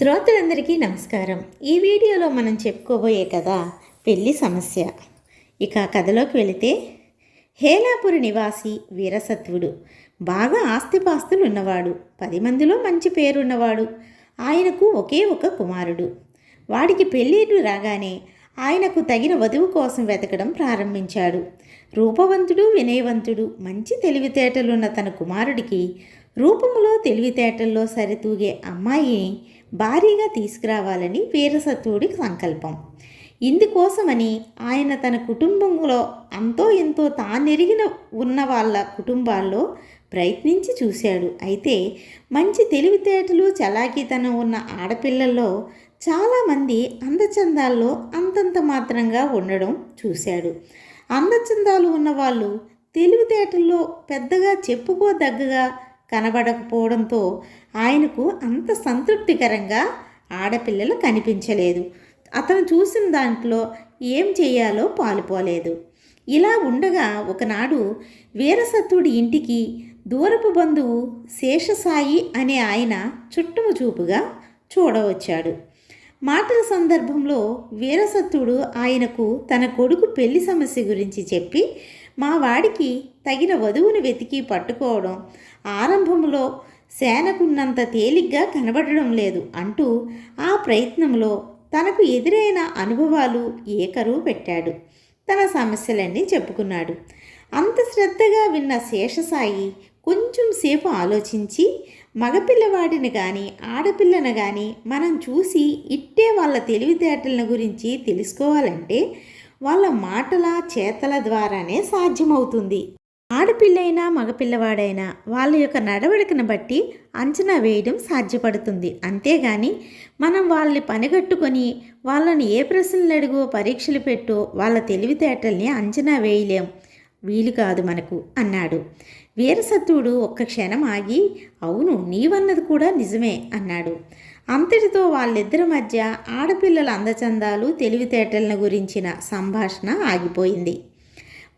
శ్రోతలందరికీ నమస్కారం. ఈ వీడియోలో మనం చెప్పుకోబోయే కథ పెళ్ళి సమస్య. ఇక కథలోకి వెళితే హేలాపురి నివాసి వీరసత్వుడు. బాగా ఆస్తిపాస్తులు ఉన్నవాడు పది మందిలో మంచి పేరున్నవాడు. ఆయనకు ఒకే ఒక కుమారుడు. వాడికి పెళ్ళిళ్ళు రాగానే ఆయనకు తగిన వధువు కోసం వెతకడం ప్రారంభించాడు. రూపవంతుడు వినయవంతుడు మంచి తెలివితేటలున్న తన కుమారుడికి రూపములో తెలివితేటల్లో సరితూగే అమ్మాయిని భారీగా తీసుకురావాలని వీరసత్వుడి సంకల్పం. ఇందుకోసమని ఆయన తన కుటుంబంలో అంతో ఎంతో తానెరిగిన ఉన్న వాళ్ళ కుటుంబాల్లో ప్రయత్నించి చూశాడు. అయితే మంచి తెలివితేటలు చలాకీతనం ఉన్న ఆడపిల్లల్లో చాలామంది అందచందాల్లో అంతంత మాత్రంగా ఉండడం చూశాడు. అందచందాలు ఉన్నవాళ్ళు తెలివితేటల్లో పెద్దగా చెప్పుకోదగ్గగా కనబడకపోవడంతో ఆయనకు అంత సంతృప్తికరంగా ఆడపిల్లలు కనిపించలేదు. అతను చూసిన దాంట్లో ఏం చేయాలో పాలుపోలేదు. ఇలా ఉండగా ఒకనాడు వీరసత్తుడి ఇంటికి దూరపు బంధువు శేషసాయి అనే ఆయన చుట్టము చూపుగా చూడవచ్చాడు. మాటల సందర్భంలో వీరసత్తుడు ఆయనకు తన కొడుకు పెళ్ళి సమస్య గురించి చెప్పి మా వాడికి తగిన వధువును వెతికి పట్టుకోవడం ఆరంభంలో సేనకున్నంత తేలిగ్గా కనబడడం లేదు అంటూ ఆ ప్రయత్నంలో తనకు ఎదురైన అనుభవాలు ఏకరువు పెట్టాడు. తన సమస్యలన్నీ చెప్పుకున్నాడు. అంత శ్రద్ధగా విన్న శేషసాయి కొంచెం సేపు ఆలోచించి మగపిల్లవాడిని కానీ ఆడపిల్లను కానీ మనం చూసి ఇట్టే వాళ్ళ తెలివితేటలను గురించి తెలుసుకోవాలంటే వాళ్ళ మాటల చేతల ద్వారానే సాధ్యమవుతుంది. ఆడపిల్లైనా మగపిల్లవాడైనా వాళ్ళ యొక్క నడవడికను బట్టి అంచనా వేయడం సాధ్యపడుతుంది. అంతేగాని మనం వాళ్ళని పనిగట్టుకొని వాళ్ళని ఏ ప్రశ్నలు అడుగో పరీక్షలు పెట్టో వాళ్ళ తెలివితేటల్ని అంచనా వేయలేం. వీలు కాదు మనకు అన్నాడు. వీరసత్తుడు ఒక్క క్షణం ఆగి అవును నీవన్నది కూడా నిజమే అన్నాడు. అంతటితో వాళ్ళిద్దరి మధ్య ఆడపిల్లల అందచందాలు తెలివితేటలను గురించిన సంభాషణ ఆగిపోయింది.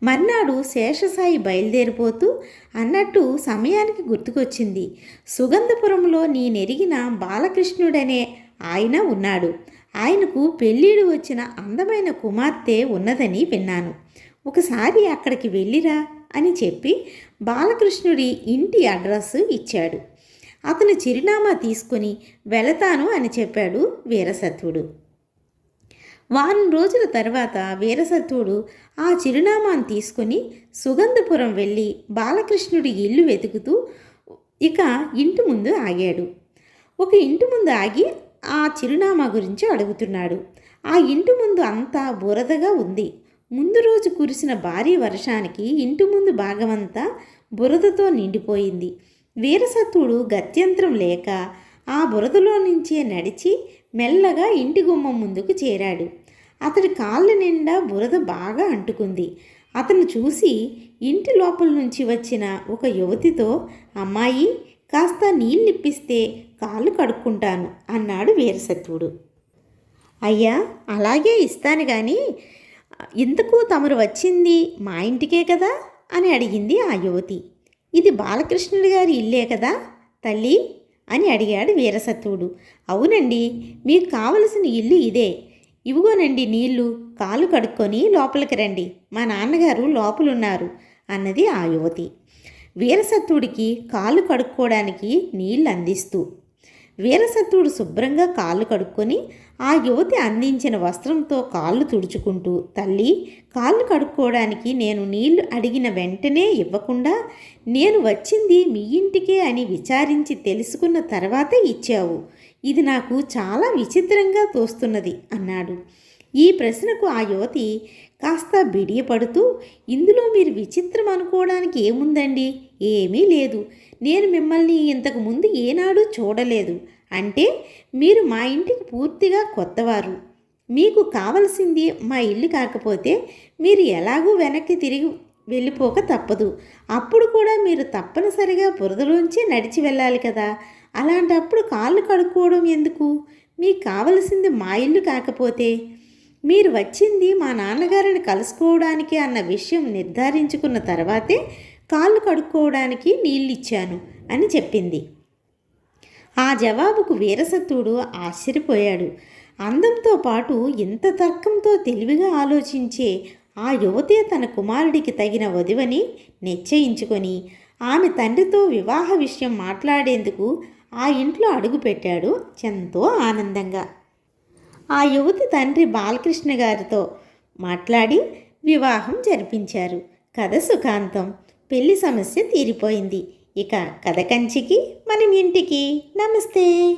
మర్నాడు శేషసాయి బయలుదేరిపోతూ అన్నట్టు సమయానికి గుర్తుకొచ్చింది. సుగంధపురంలో నేనెరిగిన బాలకృష్ణుడనే ఆయన ఉన్నాడు. ఆయనకు పెళ్ళిడు వచ్చిన అందమైన కుమార్తె ఉన్నదని విన్నాను. ఒకసారి అక్కడికి వెళ్ళిరా అని చెప్పి బాలకృష్ణుడి ఇంటి అడ్రస్ ఇచ్చాడు. అతను చిరునామా తీసుకొని వెళతాను అని చెప్పాడు వీరసత్వుడు. వారం రోజుల తర్వాత వీరసత్వుడు ఆ చిరునామాను తీసుకొని సుగంధపురం వెళ్ళి బాలకృష్ణుడి ఇల్లు వెతుకుతూ ఇక ఇంటి ముందు ఆగాడు. ఒక ఇంటి ముందు ఆగి ఆ చిరునామా గురించి అడుగుతున్నాడు. ఆ ఇంటి ముందు అంతా బురదగా ఉంది. ముందు రోజు కురిసిన భారీ వర్షానికి ఇంటి ముందు భాగమంతా బురదతో నిండిపోయింది. వీరసత్తుడు గత్యంతరం లేక ఆ బురదలో నుంచే నడిచి మెల్లగా ఇంటి గుమ్మం ముందుకు చేరాడు. అతడి కాళ్ళ నిండా బురద బాగా అంటుకుంది. అతను చూసి ఇంటి లోపల నుంచి వచ్చిన ఒక యువతితో అమ్మాయి కాస్త నీళ్ళిప్పిస్తే కాళ్ళు కడుక్కుంటాను అన్నాడు వీరసత్వుడు. అయ్యా అలాగే ఇస్తాను కానీ ఎందుకు తమరు వచ్చింది? మా ఇంటికే కదా? అని అడిగింది ఆ యువతి. ఇది బాలకృష్ణుడి గారి ఇల్లే కదా తల్లి? అని అడిగాడు వీరసత్వుడు. అవునండి మీకు కావలసిన ఇల్లు ఇదే. ఇవిగోనండి నీళ్ళు కాలు కడుక్కొని లోపలికి రండి. మా నాన్నగారు లోపలున్నారు అన్నది ఆ యువతి. వీరసత్తుడికి కాలు కడుక్కోవడానికి నీళ్ళు అందిస్తూ వీరసత్వుడు శుభ్రంగా కాళ్ళు కడుక్కొని ఆ యువతి అందించిన వస్త్రంతో కాళ్ళు తుడుచుకుంటూ తల్లి కాళ్ళు కడుక్కోవడానికి నేను నీళ్ళు అడిగిన వెంటనే ఇవ్వకుండా నేను వచ్చింది మీ ఇంటికే అని విచారించి తెలుసుకున్న తర్వాతే ఇచ్చావు. ఇది నాకు చాలా విచిత్రంగా తోస్తున్నది అన్నాడు. ఈ ప్రశ్నకు ఆ యువతి కాస్త బిడియపడుతూ ఇందులో మీరు విచిత్రం అనుకోవడానికి ఏముందండి? ఏమీ లేదు. నేను మిమ్మల్ని ఇంతకు ముందు ఏనాడు చూడలేదు. అంటే మీరు మా ఇంటికి పూర్తిగా కొత్తవారు. మీకు కావలసింది మా ఇల్లు కాకపోతే మీరు ఎలాగూ వెనక్కి తిరిగి వెళ్ళిపోక తప్పదు. అప్పుడు కూడా మీరు తప్పనిసరిగా బురదలోంచి నడిచి వెళ్ళాలి కదా. అలాంటప్పుడు కాళ్ళు కడుక్కోవడం ఎందుకు? మీకు కావలసింది మా ఇల్లు కాకపోతే. మీరు వచ్చింది మా నాన్నగారిని కలుసుకోవడానికి అన్న విషయం నిర్ధారించుకున్న తర్వాతే కాళ్ళు కడుక్కోవడానికి నీళ్ళు ఇచ్చాను అని చెప్పింది. ఆ జవాబుకు వీరసత్తుడు ఆశ్చర్యపోయాడు. అందంతో పాటు ఇంత తర్కంతో తెలివిగా ఆలోచించే ఆ యువతే తన కుమారుడికి తగిన వధువని నిశ్చయించుకొని ఆమె తండ్రితో వివాహ విషయం మాట్లాడేందుకు ఆ ఇంట్లో అడుగుపెట్టాడు. ఎంతో ఆనందంగా ఆ యువతి తండ్రి బాలకృష్ణ గారితో మాట్లాడి వివాహం జరిపించారు. కథ సుఖాంతం. పెళ్ళి సమస్య తీరిపోయింది. ఇక కథ కంచికి మనం ఇంటికి. నమస్తే.